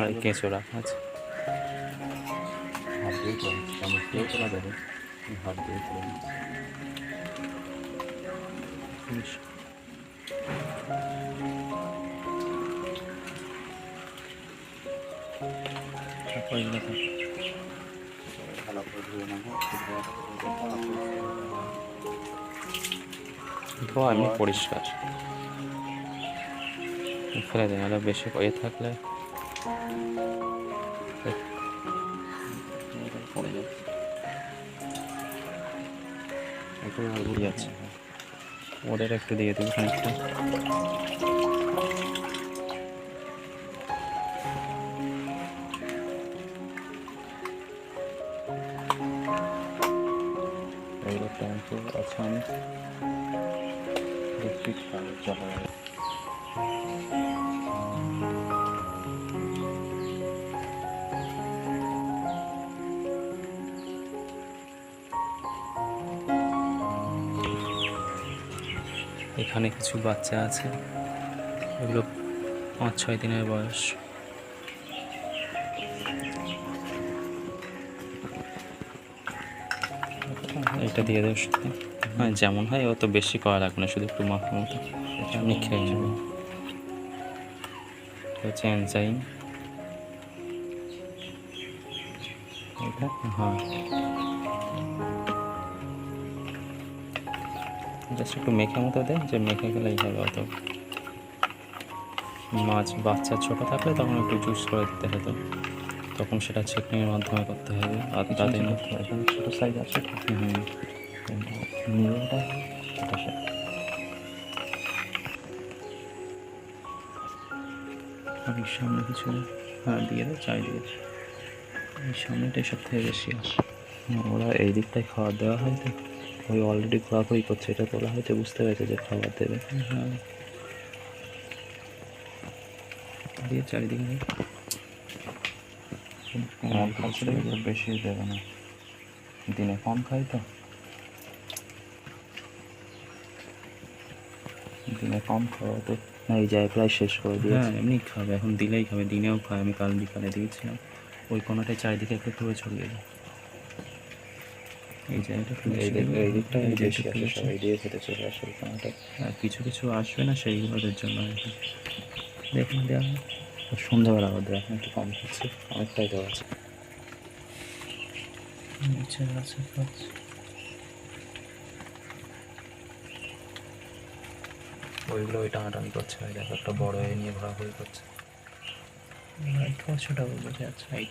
আর কেঁচো রাখা আছে। হাত দিয়ে চামচ দিয়েও করা যাবে? হাত দিয়ে করে নিচ্ছি। তারপর এগুলো থাক। ভালো করে ধুয়ে ধোয়া ধোয়া ধোয়া এমনি পরিষ্কার। ফেলে আরও বেশি এ থাকলে এখন আর আছে। ওদের একটু দিয়ে দেবো খানিকটা। আছে আমি। চলে। এখানে কিছু বাচ্চা আছে। এগুলো পাঁচ, ছয় দিনের বয়স। এটা দিয়ে দেবো সাথে হ্যাঁ যেমন হয় অত বেশি করা লাগবে না, শুধু একটু মাখা মতো। আমি খেয়ে নেব। হচ্ছে এনজাইম এটা? হ্যাঁ। জাস্ট একটু মেখে মতো দেয় যে মেখে গেলেই হবে অত মাছ বাচ্চা ছোট থাকলে তখন একটু জুস করে দিতে হতো। তখন সেটা ছেঁকনির মাধ্যমে করতে হবে। আর তাদের এখানে ছোটো সাইজ আছে। হুম নিয়েটা এটা সে। আর সামনে কিছু হ্যাঁ দিয়ে দেয় চাই। এই সামনেটাই সব থেকে বেশি আসে। ওরা এই দিকটায় খাবার দেওয়া হয় তো। ওই অলরেডি ঘোরাঘুরি করছে এটা তোলা হয়েছে বুঝতে পেরেছে যে খাবার দেবে। হ্যাঁ। দিয়ে চারিদিকে দিয়ে। বেশি দেবে না। দিনে কম খাই তো। দিনে কম খাওয়া তো। না এই জায়গায় প্রায় শেষ করে হ্যাঁ এমনি খাবে এখন দিলেই খাবে দিনেও খায় আমি কাল বিকালে দিয়েছিলাম। ওই কোনাটায় চারিদিকে একটু করে ছড়িয়ে দিই। এই জায়গাটা এই দিক এই দিকটা এই বেশি আসে একটু দিয়ে খেতে চলে আসে ওখানটা আর কিছু কিছু আসবে না সেইগুলোদের জন্য আর কি। দেখুন দেওয়া হয়। সন্ধ্যাবেলা আবার দেওয়া একটু কম খাচ্ছে অনেকটাই দেওয়া আছে। নিচে আছে ওইগুলো ওই টানাটানি করছে দেখো একটা বড় এ নিয়ে ঘোরাঘুরি করছে। লাইট